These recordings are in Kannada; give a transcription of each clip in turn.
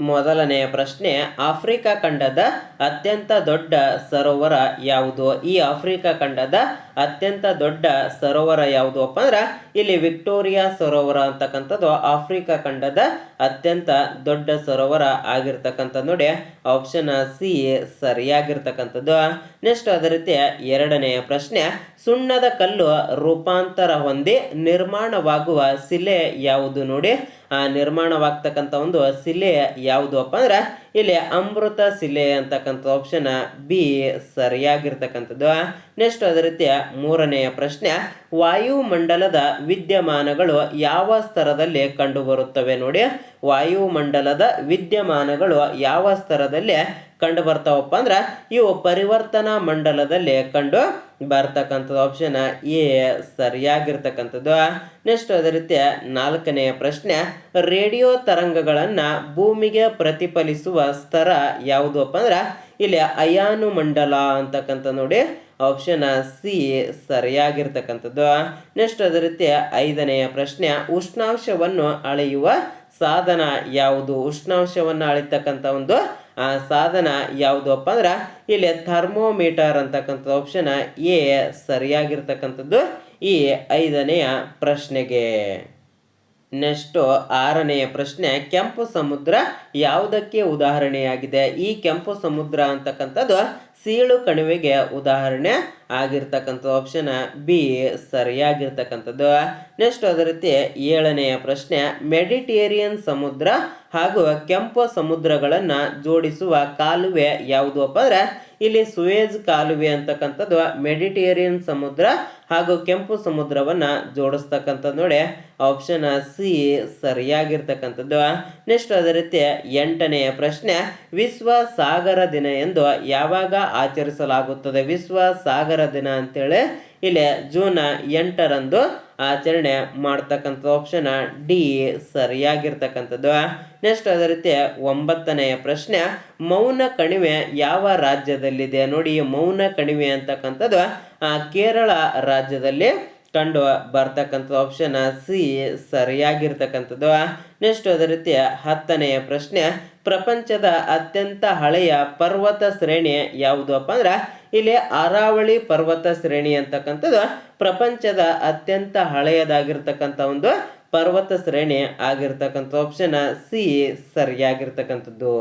ಮೊದಲನೆಯ ಪ್ರಶ್ನೆ, ಆಫ್ರಿಕಾ ಖಂಡದ ಅತ್ಯಂತ ದೊಡ್ಡ ಸರೋವರ ಯಾವುದು? ಈ ಆಫ್ರಿಕಾ ಖಂಡದ ಅತ್ಯಂತ ದೊಡ್ಡ ಸರೋವರ ಯಾವುದು ಅಪ್ಪ ಅಂದ್ರೆ, ಇಲ್ಲಿ ವಿಕ್ಟೋರಿಯಾ ಸರೋವರ ಅಂತಕ್ಕಂಥದ್ದು ಆಫ್ರಿಕಾ ಖಂಡದ ಅತ್ಯಂತ ದೊಡ್ಡ ಸರೋವರ ಆಗಿರ್ತಕ್ಕಂಥ ನೋಡಿ. ಆಪ್ಷನ್ ಸಿ ಸರಿಯಾಗಿರ್ತಕ್ಕಂಥದ್ದು. ನೆಕ್ಸ್ಟ್ ಅದೇ ರೀತಿ ಎರಡನೆಯ ಪ್ರಶ್ನೆ, ಸುಣ್ಣದ ಕಲ್ಲು ರೂಪಾಂತರ ಹೊಂದಿ ನಿರ್ಮಾಣವಾಗುವ ಶಿಲೆ ಯಾವುದು ನೋಡಿ? ನಿರ್ಮಾಣವಾಗ್ತಕ್ಕಂಥ ಒಂದು ಶಿಲೆ ಯಾವುದು ಅಪ್ಪ ಅಂದ್ರೆ ಇಲ್ಲಿ ಅಮೃತ ಶಿಲೆ ಅಂತಕ್ಕಂಥ ಆಪ್ಷನ್ ಬಿ ಸರಿಯಾಗಿರ್ತಕ್ಕಂಥದ್ದು. ನೆಕ್ಸ್ಟ್ ಅದೇ ರೀತಿಯ ಮೂರನೆಯ ಪ್ರಶ್ನೆ, ವಾಯುಮಂಡಲದ ವಿದ್ಯಮಾನಗಳು ಯಾವ ಸ್ತರದಲ್ಲಿ ಕಂಡುಬರುತ್ತವೆ ನೋಡಿ. ವಾಯುಮಂಡಲದ ವಿದ್ಯಮಾನಗಳು ಯಾವ ಸ್ತರದಲ್ಲಿ ಕಂಡು ಬರ್ತಾವಪ್ಪ ಅಂದ್ರೆ, ಇವು ಪರಿವರ್ತನಾ ಮಂಡಲದಲ್ಲಿ ಕಂಡು ಬರ್ತಕ್ಕಂಥದ್ದು. Option A ಸರಿಯಾಗಿರ್ತಕ್ಕಂಥದ್ದು. ನೆಕ್ಸ್ಟ್ ಅದೇ ರೀತಿಯ ನಾಲ್ಕನೆಯ ಪ್ರಶ್ನೆ, ರೇಡಿಯೋ ತರಂಗಗಳನ್ನು ಭೂಮಿಗೆ ಪ್ರತಿಫಲಿಸುವ ಸ್ತರ ಯಾವುದು ಅಪ್ಪ ಅಂದ್ರೆ ಇಲ್ಲಿ ಅಯಾನು ಮಂಡಲ ಅಂತಕ್ಕಂಥ ನೋಡಿ ಆಪ್ಷನ್ ಸಿ ಸರಿಯಾಗಿರ್ತಕ್ಕಂಥದ್ದು. ನೆಕ್ಸ್ಟ್ ಅದೇ ರೀತಿ ಐದನೆಯ ಪ್ರಶ್ನೆ, ಉಷ್ಣಾಂಶವನ್ನು ಅಳೆಯುವ ಸಾಧನ ಯಾವುದು? ಉಷ್ಣಾಂಶವನ್ನು ಅಳಿತಕ್ಕಂಥ ಒಂದು ಸಾಧನ ಯಾವುದು ಅಪ್ಪ ಅಂದ್ರೆ ಇಲ್ಲಿ ಥರ್ಮೋಮೀಟರ್ ಅಂತಕ್ಕಂಥದ್ದು ಆಪ್ಷನ್ ಎ ಸರಿಯಾಗಿರ್ತಕ್ಕಂಥದ್ದು. ಈ ಐದನೆಯ ಪ್ರಶ್ನೆಗೆ ನೆಕ್ಸ್ಟು ಆರನೆಯ ಪ್ರಶ್ನೆ, ಕೆಂಪು ಸಮುದ್ರ ಯಾವುದಕ್ಕೆ ಉದಾಹರಣೆಯಾಗಿದೆ? ಈ ಕೆಂಪು ಸಮುದ್ರ ಅಂತಕ್ಕಂಥದ್ದು ಸೀಳು ಕಣಿವೆಗೆ ಉದಾಹರಣೆ ಆಗಿರ್ತಕ್ಕಂಥ ಆಪ್ಷನ್ ಬಿ ಸರಿಯಾಗಿರ್ತಕ್ಕಂಥದ್ದು. ನೆಕ್ಸ್ಟ್ ಅದೇ ರೀತಿ ಏಳನೆಯ ಪ್ರಶ್ನೆ, ಮೆಡಿಟೇರಿಯನ್ ಸಮುದ್ರ ಹಾಗೂ ಕೆಂಪು ಸಮುದ್ರಗಳನ್ನು ಜೋಡಿಸುವ ಕಾಲುವೆ ಯಾವುದು ಅಪ್ಪ ಅಂದ್ರೆ, ಇಲ್ಲಿ ಸುವೇಜ್ ಕಾಲುವೆ ಅಂತಕ್ಕಂಥದ್ದು ಮೆಡಿಟೇರಿಯನ್ ಸಮುದ್ರ ಹಾಗೂ ಕೆಂಪು ಸಮುದ್ರವನ್ನು ಜೋಡಿಸ್ತಕ್ಕಂಥದ್ದು ನೋಡಿ. ಆಪ್ಷನ್ ಸಿ ಸರಿಯಾಗಿರ್ತಕ್ಕಂಥದ್ದು. ನೆಕ್ಸ್ಟ್ ಅದೇ ರೀತಿ ಎಂಟನೆಯ ಪ್ರಶ್ನೆ, ವಿಶ್ವ ಸಾಗರ ದಿನ ಎಂದು ಯಾವಾಗ ಆಚರಿಸಲಾಗುತ್ತದೆ? ವಿಶ್ವ ಸಾಗರ ದಿನ ಅಂತೇಳಿ ಇಲ್ಲಿ ಜೂನ್ ಎಂಟರಂದು ಆಚರಣೆ ಮಾಡ್ತಕ್ಕಂಥ ಆಪ್ಷನ್ ಡಿ ಸರಿಯಾಗಿರ್ತಕ್ಕಂಥದ್ದು. ನೆಕ್ಸ್ಟ್ ಅದೇ ರೀತಿ ಒಂಬತ್ತನೆಯ ಪ್ರಶ್ನೆ, ಮೌನ ಕಣಿವೆ ಯಾವ ರಾಜ್ಯದಲ್ಲಿದೆ? ನೋಡಿ, ಮೌನ ಕಣಿವೆ ಅಂತಕ್ಕಂಥದ್ದು ಕೇರಳ ರಾಜ್ಯದಲ್ಲಿ ಕಂಡು ಬರ್ತಕ್ಕಂಥ ಆಪ್ಷನ್ ಸಿ ಸರಿಯಾಗಿರ್ತಕ್ಕಂಥದ್ದು. ನೆಕ್ಸ್ಟ್ ಅದೇ ರೀತಿ ಹತ್ತನೆಯ ಪ್ರಶ್ನೆ, ಪ್ರಪಂಚದ ಅತ್ಯಂತ ಹಳೆಯ ಪರ್ವತ ಶ್ರೇಣಿ ಯಾವುದು ಅಪ್ಪ ಅಂದ್ರೆ, ಇಲ್ಲಿ ಅರಾವಳಿ ಪರ್ವತ ಶ್ರೇಣಿ ಅಂತಕ್ಕಂಥದ್ದು ಪ್ರಪಂಚದ ಅತ್ಯಂತ ಹಳೆಯದಾಗಿರ್ತಕ್ಕಂಥ ಒಂದು ಪರ್ವತ ಶ್ರೇಣಿ ಆಗಿರ್ತಕ್ಕಂಥ ಆಪ್ಷನ್ ಸಿ ಸರಿಯಾಗಿರ್ತಕ್ಕಂಥದ್ದು.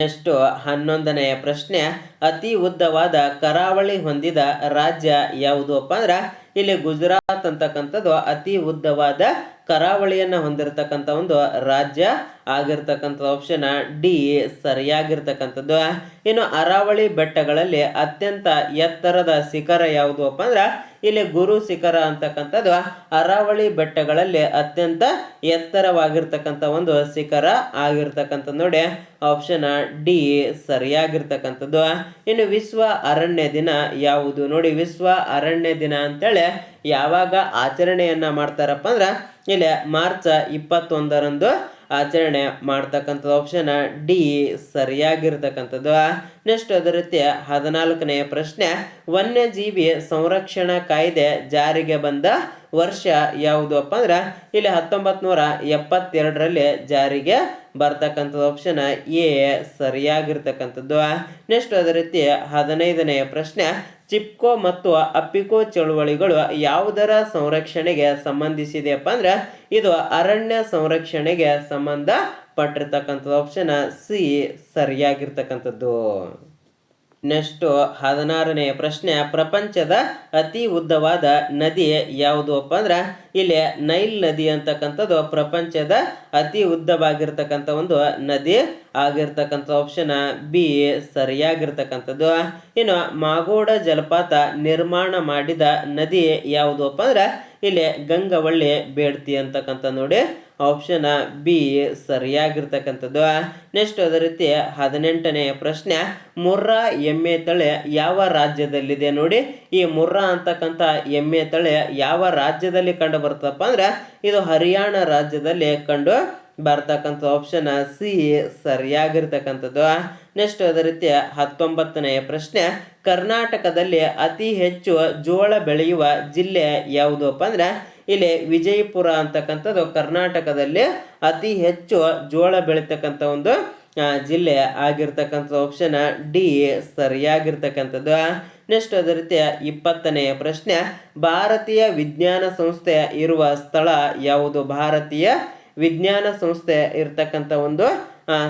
ನೆಕ್ಸ್ಟ್ ಹನ್ನೊಂದನೆಯ ಪ್ರಶ್ನೆ. ಅತಿ ಉದ್ದವಾದ ಕರಾವಳಿ ಹೊಂದಿದ ರಾಜ್ಯ ಯಾವುದು ಅಪ್ಪ ಅಂದ್ರೆ, ಇಲ್ಲಿ ಗುಜರಾತ್ ಅಂತಕ್ಕಂಥದ್ದು ಅತಿ ಉದ್ದವಾದ ಕರಾವಳಿಯನ್ನ ಹೊಂದಿರತಕ್ಕಂಥ ಒಂದು ರಾಜ್ಯ ಆಗಿರ್ತಕ್ಕಂಥ ಆಪ್ಷನ್ ಡಿ ಸರಿಯಾಗಿರ್ತಕ್ಕಂಥದ್ದು. ಇನ್ನು ಅರಾವಳಿ ಬೆಟ್ಟಗಳಲ್ಲಿ ಅತ್ಯಂತ ಎತ್ತರದ ಶಿಖರ ಯಾವುದು ಅಪ್ಪ ಅಂದ್ರೆ, ಇಲ್ಲಿ ಗುರು ಶಿಖರ ಅಂತಕ್ಕಂಥದ್ದು. ಅರಾವಳಿ ಬೆಟ್ಟಗಳಲ್ಲಿ ಅತ್ಯಂತ ಎತ್ತರವಾಗಿರ್ತಕ್ಕಂಥ ಒಂದು ಶಿಖರ ಆಗಿರ್ತಕ್ಕಂಥ ನೋಡಿ. ಆಪ್ಷನ್ ಡಿ ಸರಿಯಾಗಿರ್ತಕ್ಕಂಥದ್ದು. ಇನ್ನು ವಿಶ್ವ ಅರಣ್ಯ ದಿನ ಯಾವುದು ನೋಡಿ. ವಿಶ್ವ ಅರಣ್ಯ ದಿನ ಅಂತೇಳಿ ಯಾವಾಗ ಆಚರಣೆಯನ್ನ ಮಾಡ್ತಾರಪ್ಪ ಅಂದ್ರೆ, ಇಲ್ಲಿ ಮಾರ್ಚ್ ಇಪ್ಪತ್ತೊಂದರಂದು ಆಚರಣೆ ಮಾಡ್ತಕ್ಕಂಥದ್ದು. Option D ಸರಿಯಾಗಿರ್ತಕ್ಕಂಥದ್ದು. ನೆಕ್ಸ್ಟ್ ಅದೇ ರೀತಿ ಹದಿನಾಲ್ಕನೆಯ ಪ್ರಶ್ನೆ. ವನ್ಯಜೀವಿ ಸಂರಕ್ಷಣಾ ಕಾಯ್ದೆ ಜಾರಿಗೆ ಬಂದ ವರ್ಷ ಯಾವುದು ಅಪ್ಪ ಅಂದ್ರೆ ಇಲ್ಲಿ ಹತ್ತೊಂಬತ್ ನೂರ ಎಪ್ಪತ್ತೆರಡರಲ್ಲಿ ಜಾರಿಗೆ ಬರ್ತಕ್ಕಂಥದ್ದು. Option A ಸರಿಯಾಗಿರ್ತಕ್ಕಂಥದ್ದು. ನೆಕ್ಸ್ಟ್ ಅದೇ ರೀತಿ ಹದಿನೈದನೆಯ ಪ್ರಶ್ನೆ. ಚಿಪ್ಕೋ ಮತ್ತು ಅಪ್ಪಿಕೋ ಚಳುವಳಿಗಳು ಯಾವುದರ ಸಂರಕ್ಷಣೆಗೆ ಸಂಬಂಧಿಸಿದೆಯಪ್ಪ ಅಂದ್ರೆ ಇದು ಅರಣ್ಯ ಸಂರಕ್ಷಣೆಗೆ ಸಂಬಂಧ ಪಟ್ಟಿರ್ತಕ್ಕಂಥದ್ದು ಆಪ್ಷನ್ ಸಿ ಸರಿಯಾಗಿರ್ತಕ್ಕಂಥದ್ದು. ನೆಕ್ಸ್ಟ್ ಹದಿನಾರನೆಯ ಪ್ರಶ್ನೆ, ಪ್ರಪಂಚದ ಅತಿ ಉದ್ದವಾದ ನದಿ ಯಾವುದು ಅಪ್ಪ ಅಂದ್ರೆ, ಇಲ್ಲಿ ನೈಲ್ ನದಿ ಅಂತಕ್ಕಂಥದ್ದು ಪ್ರಪಂಚದ ಅತಿ ಉದ್ದವಾಗಿರ್ತಕ್ಕಂಥ ಒಂದು ನದಿ ಆಗಿರ್ತಕ್ಕಂಥ ಆಪ್ಷನ್ ಬಿ ಸರಿಯಾಗಿರ್ತಕ್ಕಂಥದ್ದು. ಇನ್ನು ಮಾಗೋಡ ಜಲಪಾತ ನಿರ್ಮಾಣ ಮಾಡಿದ ನದಿ ಯಾವುದು ಅಪ್ಪ ಅಂದ್ರೆ ಇಲ್ಲಿ ಗಂಗವಳ್ಳಿ, ಬೇಡ್ತಿ ಅಂತಕ್ಕಂಥ ನೋಡಿ. Option B ಸರಿಯಾಗಿರ್ತಕ್ಕಂಥದ್ದು. ನೆಕ್ಸ್ಟ್ ಅದೇ ರೀತಿ ಹದಿನೆಂಟನೆಯ ಪ್ರಶ್ನೆ, ಮುರ್ರಾ ಎಮ್ಮೆ ತಳೆ ಯಾವ ರಾಜ್ಯದಲ್ಲಿದೆ ನೋಡಿ. ಈ ಮುರ್ರಾ ಅಂತಕ್ಕಂಥ ಎಮ್ಮೆ ತಳೆ ಯಾವ ರಾಜ್ಯದಲ್ಲಿ ಕಂಡು ಬರ್ತಪ್ಪ ಅಂದ್ರೆ ಇದು ಹರಿಯಾಣ ರಾಜ್ಯದಲ್ಲಿ ಕಂಡು ಬರ್ತಕ್ಕಂಥ ಆಪ್ಷನ್ ಸಿ ಸರಿಯಾಗಿರ್ತಕ್ಕಂಥದ್ದು. ನೆಕ್ಸ್ಟ್ ಅದೇ ರೀತಿ ಹತ್ತೊಂಬತ್ತನೆಯ ಪ್ರಶ್ನೆ, ಕರ್ನಾಟಕದಲ್ಲಿ ಅತಿ ಹೆಚ್ಚು ಜೋಳ ಬೆಳೆಯುವ ಜಿಲ್ಲೆ ಯಾವುದು ಅಪ್ಪ ಅಂದ್ರೆ, ಇಲ್ಲಿ ವಿಜಯಪುರ ಅಂತಕ್ಕಂಥದ್ದು ಕರ್ನಾಟಕದಲ್ಲಿ ಅತಿ ಹೆಚ್ಚು ಜೋಳ ಬೆಳೀತಕ್ಕಂಥ ಒಂದು ಜಿಲ್ಲೆ ಆಗಿರ್ತಕ್ಕಂಥ ಆಪ್ಷನ್ ಡಿ ಸರಿಯಾಗಿರ್ತಕ್ಕಂಥದ್ದು. ನೆಕ್ಸ್ಟ್ ಅದೇ ರೀತಿಯ ಇಪ್ಪತ್ತನೆಯ ಪ್ರಶ್ನೆ, ಭಾರತೀಯ ವಿಜ್ಞಾನ ಸಂಸ್ಥೆ ಇರುವ ಸ್ಥಳ ಯಾವುದು? ಭಾರತೀಯ ವಿಜ್ಞಾನ ಸಂಸ್ಥೆ ಇರ್ತಕ್ಕಂಥ ಒಂದು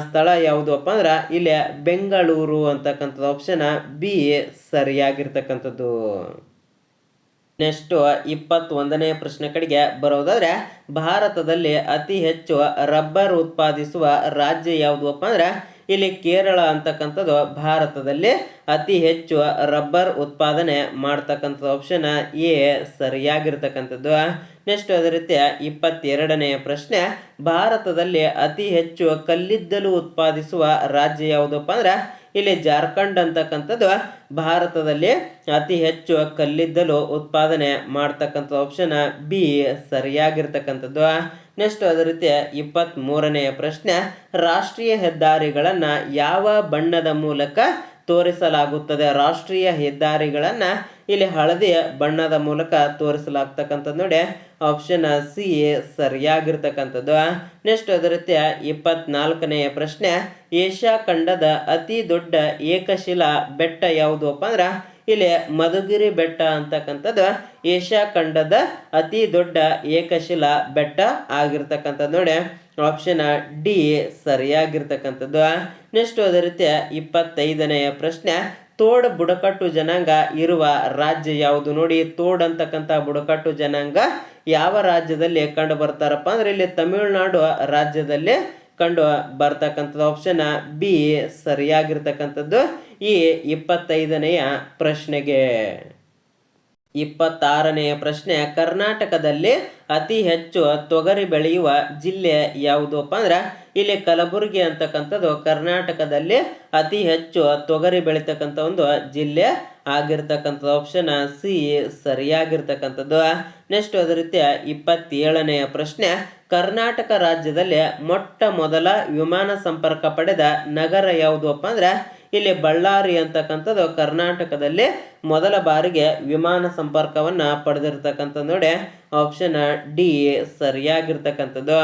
ಸ್ಥಳ ಯಾವುದಪ್ಪ ಅಂದ್ರೆ ಇಲ್ಲಿ ಬೆಂಗಳೂರು ಅಂತಕ್ಕಂಥದ್ದು ಆಪ್ಷನ್ ಬಿ ಸರಿಯಾಗಿರ್ತಕ್ಕಂಥದ್ದು. ನೆಕ್ಸ್ಟ್ ಇಪ್ಪತ್ತೊಂದನೇ ಪ್ರಶ್ನೆ ಕಡೆಗೆ ಬರೋದಾದ್ರೆ, ಭಾರತದಲ್ಲಿ ಅತಿ ಹೆಚ್ಚು ರಬ್ಬರ್ ಉತ್ಪಾದಿಸುವ ರಾಜ್ಯ ಯಾವುದಪ್ಪ ಅಂದ್ರೆ ಇಲ್ಲಿ ಕೇರಳ ಅಂತಕ್ಕಂಥದ್ದು ಭಾರತದಲ್ಲಿ ಅತಿ ಹೆಚ್ಚು ರಬ್ಬರ್ ಉತ್ಪಾದನೆ ಮಾಡ್ತಕ್ಕಂಥದ್ದು ಆಪ್ಷನ್ ಎ ಸರಿಯಾಗಿರ್ತಕ್ಕಂಥದ್ದು. ನೆಕ್ಸ್ಟ್ ಅದೇ ರೀತಿಯ ಇಪ್ಪತ್ತೆರಡನೆಯ ಪ್ರಶ್ನೆ, ಭಾರತದಲ್ಲಿ ಅತಿ ಹೆಚ್ಚು ಕಲ್ಲಿದ್ದಲು ಉತ್ಪಾದಿಸುವ ರಾಜ್ಯ ಯಾವುದಪ್ಪ ಅಂದ್ರೆ ಇಲ್ಲಿ ಜಾರ್ಖಂಡ್ ಅಂತಕ್ಕಂಥದ್ದು ಭಾರತದಲ್ಲಿ ಅತಿ ಹೆಚ್ಚು ಕಲ್ಲಿದ್ದಲು ಉತ್ಪಾದನೆ ಮಾಡ್ತಕ್ಕಂಥ ಆಪ್ಷನ್ ಬಿ ಸರಿಯಾಗಿರ್ತಕ್ಕಂಥದ್ದು. ನೆಕ್ಸ್ಟ್ ಅದೇ ರೀತಿ ಇಪ್ಪತ್ತ್ ಮೂರನೆಯ ಪ್ರಶ್ನೆ, ರಾಷ್ಟ್ರೀಯ ಹೆದ್ದಾರಿಗಳನ್ನು ಯಾವ ಬಣ್ಣದ ಮೂಲಕ ತೋರಿಸಲಾಗುತ್ತದೆ? ರಾಷ್ಟ್ರೀಯ ಹೆದ್ದಾರಿಗಳನ್ನು ಇಲ್ಲಿ ಹಳದಿ ಬಣ್ಣದ ಮೂಲಕ ತೋರಿಸಲಾಗ್ತಕ್ಕಂಥದ್ದು ನೋಡಿ. ಆಪ್ಷನ್ ಸಿ ಸರಿಯಾಗಿರ್ತಕ್ಕಂಥದ್ದು. ನೆಕ್ಸ್ಟ್ ಅದೇ ರೀತಿಯ ಇಪ್ಪತ್ನಾಲ್ಕನೆಯ ಪ್ರಶ್ನೆ. ಏಷ್ಯಾ ಖಂಡದ ಅತಿ ದೊಡ್ಡ ಏಕಶಿಲಾ ಬೆಟ್ಟ ಯಾವುದಪ್ಪ ಅಂದ್ರೆ? ಇಲ್ಲಿ ಮಧುಗಿರಿ ಬೆಟ್ಟ ಅಂತಕ್ಕಂಥದ್ದು. ಏಷ್ಯಾ ಖಂಡದ ಅತಿ ದೊಡ್ಡ ಏಕಶಿಲಾ ಬೆಟ್ಟ ಆಗಿರ್ತಕ್ಕಂಥದ್ದು ನೋಡಿ. Option D ಸರಿಯಾಗಿರ್ತಕ್ಕಂಥದ್ದು. ನೆಕ್ಸ್ಟ್ ಅದೇ ರೀತಿಯ ಇಪ್ಪತ್ತೈದನೆಯ ಪ್ರಶ್ನೆ. ತೋಡ್ ಬುಡಕಟ್ಟು ಜನಾಂಗ ಇರುವ ರಾಜ್ಯ ಯಾವುದು ನೋಡಿ, ತೋಡ್ ಅಂತಕ್ಕಂಥ ಬುಡಕಟ್ಟು ಜನಾಂಗ ಯಾವ ರಾಜ್ಯದಲ್ಲಿ ಕಂಡು ಬರ್ತಾರಪ್ಪ ಅಂದ್ರೆ ಇಲ್ಲಿ ತಮಿಳುನಾಡು ರಾಜ್ಯದಲ್ಲಿ ಕಂಡು ಬರ್ತಕ್ಕಂಥದ್ದು. ಆಪ್ಷನ್ ಬಿ ಸರಿಯಾಗಿರ್ತಕ್ಕಂಥದ್ದು. ಈ ಇಪ್ಪತ್ತೈದನೆಯ ಪ್ರಶ್ನೆಗೆ ಇಪ್ಪತ್ತಾರನೆಯ ಪ್ರಶ್ನೆ, ಕರ್ನಾಟಕದಲ್ಲಿ ಅತಿ ಹೆಚ್ಚು ತೊಗರಿ ಬೆಳೆಯುವ ಜಿಲ್ಲೆ ಯಾವುದಪ್ಪ ಅಂದ್ರೆ ಇಲ್ಲಿ ಕಲಬುರಗಿ ಅಂತಕ್ಕಂಥದ್ದು ಕರ್ನಾಟಕದಲ್ಲಿ ಅತಿ ಹೆಚ್ಚು ತೊಗರಿ ಬೆಳೀತಕ್ಕಂಥ ಒಂದು ಜಿಲ್ಲೆ ಆಗಿರ್ತಕ್ಕಂಥದ್ದು. ಆಪ್ಷನ್ ಸಿ ಸರಿಯಾಗಿರ್ತಕ್ಕಂಥದ್ದು. ನೆಕ್ಸ್ಟ್ ಅದೇ ರೀತಿ ಇಪ್ಪತ್ತೇಳನೆಯ ಪ್ರಶ್ನೆ. ಕರ್ನಾಟಕ ರಾಜ್ಯದಲ್ಲಿ ಮೊಟ್ಟ ಮೊದಲ ವಿಮಾನ ಸಂಪರ್ಕ ಪಡೆದ ನಗರ ಯಾವುದಪ್ಪ ಅಂದ್ರೆ ಇಲ್ಲಿ ಬಳ್ಳಾರಿ ಅಂತಕ್ಕಂಥದ್ದು ಕರ್ನಾಟಕದಲ್ಲಿ ಮೊದಲ ಬಾರಿಗೆ ವಿಮಾನ ಸಂಪರ್ಕವನ್ನು ಪಡೆದಿರ್ತಕ್ಕಂಥದ್ದು ನೋಡಿ. Option D ಸರಿಯಾಗಿರ್ತಕ್ಕಂಥದ್ದು.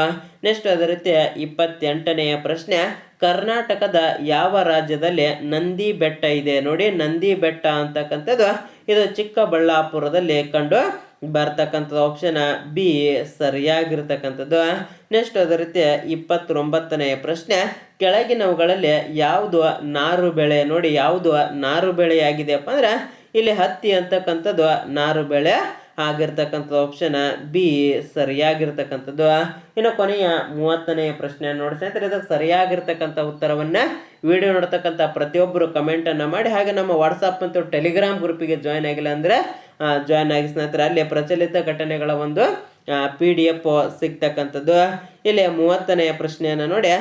ನೆಕ್ಸ್ಟ್ ಅದೇ ರೀತಿ ಇಪ್ಪತ್ತೆಂಟನೆಯ ಪ್ರಶ್ನೆ, ಕರ್ನಾಟಕದ ಯಾವ ರಾಜ್ಯದಲ್ಲಿ ನಂದಿ ಬೆಟ್ಟ ಇದೆ? ನೋಡಿ, ನಂದಿ ಬೆಟ್ಟ ಅಂತಕ್ಕಂಥದ್ದು ಇದು ಚಿಕ್ಕಬಳ್ಳಾಪುರದಲ್ಲಿ ಕಂಡು ಬರ್ತಕ್ಕಂಥದ್ದು ಆಪ್ಷನ್ ಬಿ ಸರಿಯಾಗಿರ್ತಕ್ಕಂಥದ್ದು. ನೆಕ್ಸ್ಟ್ ಅದೇ ರೀತಿ ಇಪ್ಪತ್ತೊಂಬತ್ತನೆಯ ಪ್ರಶ್ನೆ. ಕೆಳಗಿನವುಗಳಲ್ಲಿ ಯಾವುದು ನಾರು ಬೆಳೆ? ನೋಡಿ, ಯಾವುದು ನಾರು ಬೆಳೆಯಾಗಿದೆಯಪ್ಪ ಅಂದ್ರೆ, ಇಲ್ಲಿ ಹತ್ತಿ ಅಂತಕ್ಕಂಥದ್ದು ನಾರು ಬೆಳೆ. ಆಗಿರ್ತಕ್ಕಂಥದ್ದು ಆಪ್ಷನ್ ಬಿ ಸರಿಯಾಗಿರ್ತಕ್ಕಂಥದ್ದು. ಇನ್ನು ಕೊನೆಯ ಮೂವತ್ತನೆಯ ಪ್ರಶ್ನೆ ನೋಡಿ ಸ್ನೇಹಿತರೆ, ಇದಕ್ಕೆ ಸರಿಯಾಗಿರ್ತಕ್ಕಂಥ ಉತ್ತರವನ್ನು ವಿಡಿಯೋ ನೋಡ್ತಕ್ಕಂಥ ಪ್ರತಿಯೊಬ್ಬರು ಕಮೆಂಟನ್ನು ಮಾಡಿ, ಹಾಗೆ ನಮ್ಮ ವಾಟ್ಸಪ್ ಮತ್ತು ಟೆಲಿಗ್ರಾಮ್ ಗ್ರೂಪಿಗೆ ಜಾಯ್ನ್ ಆಗಿಲ್ಲ ಅಂದರೆ ಜಾಯ್ನ್ ಆಗಿ ಸ್ನೇಹಿತರೆ, ಅಲ್ಲಿ ಪ್ರಚಲಿತ ಘಟನೆಗಳ ಒಂದು ಪಿ ಡಿ ಎಫ್ ಸಿಗ್ತಕ್ಕಂಥದ್ದು. ಇಲ್ಲಿ ಮೂವತ್ತನೆಯ ಪ್ರಶ್ನೆಯನ್ನು ನೋಡಿ,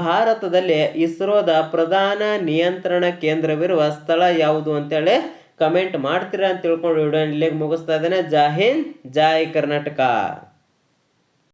ಭಾರತದಲ್ಲಿ ಇಸ್ರೋದ ಪ್ರಧಾನ ನಿಯಂತ್ರಣ ಕೇಂದ್ರವಿರುವ ಸ್ಥಳ ಯಾವುದು ಅಂತೇಳಿ ಕಮೆಂಟ್ ಮಾಡ್ತೀರಾ ಅಂತ ತಿಳ್ಕೊಂಡು ವಿಡಿಯೋ ಇಲ್ಲಿಗೆ ಮುಗಿಸ್ತಾ ಇದ್ದೇನೆ. ಜೈ ಹಿಂದ್ ಕರ್ನಾಟಕ.